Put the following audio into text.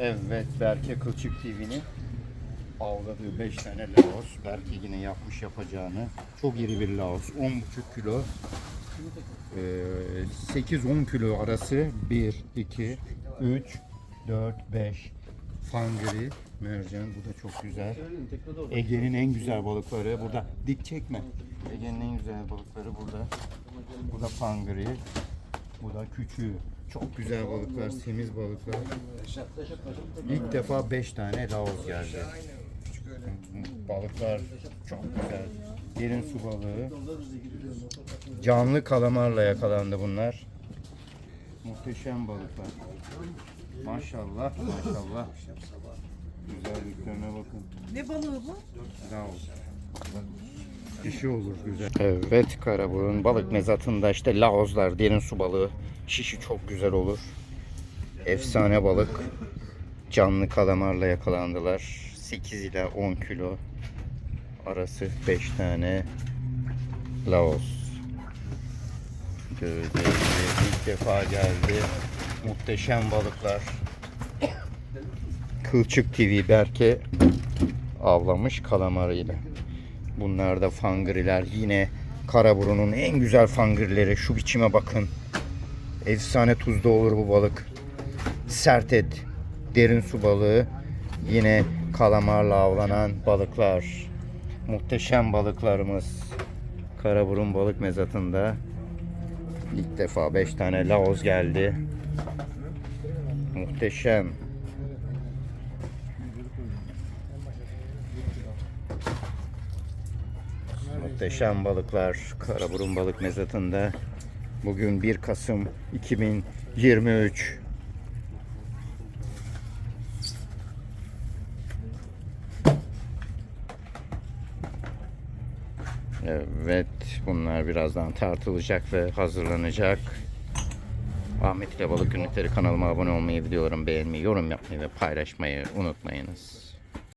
Evet Berke Kılçık TV'nin avladığı 5 tane Laos. Berke yine yapmış yapacağını. Çok iri bir Laos. 10,5 kilo. Ee, 8-10 kilo arası 1, 2, 3, 4, 5 fangiri, mercan. Bu da çok güzel. Ege'nin en güzel balıkları burada. Dik çekme. Ege'nin en güzel balıkları burada. Bu da fangiri. Bu da küçüğü. Çok güzel balıklar, temiz balıklar. İlk defa 5 tane laoz geldi. Balıklar çok güzel. Derin su balığı. Canlı kalamarla yakalandı bunlar. Muhteşem balıklar. Maşallah, maşallah. Güzelliklerine bakın. Ne balığı bu? Laos. Şişi olur güzel. Evet Karaburun balık mezatında işte laozlar derin su balığı. Şişi çok güzel olur. Efsane balık. Canlı kalamarla yakalandılar. 8 ile 10 kilo arası 5 tane laos. Gibi ilk defa geldi. Muhteşem balıklar. Kılçık TV Berke avlamış kalamarıyla. Bunlar da fangriler. Yine Karaburun'un en güzel fangrileri. Şu biçime bakın. Efsane tuzda olur bu balık. Sert et. Derin su balığı. Yine kalamarla avlanan balıklar. Muhteşem balıklarımız. Karaburun balık mezatında. İlk defa 5 tane laoz geldi. Muhteşem. Muhteşem balıklar Karaburun Balık Mezatı'nda. Bugün 1 Kasım 2023. Evet, bunlar birazdan tartılacak ve hazırlanacak. Ahmet ile Balık Günlükleri kanalıma abone olmayı, videolarımı beğenmeyi, yorum yapmayı ve paylaşmayı unutmayınız.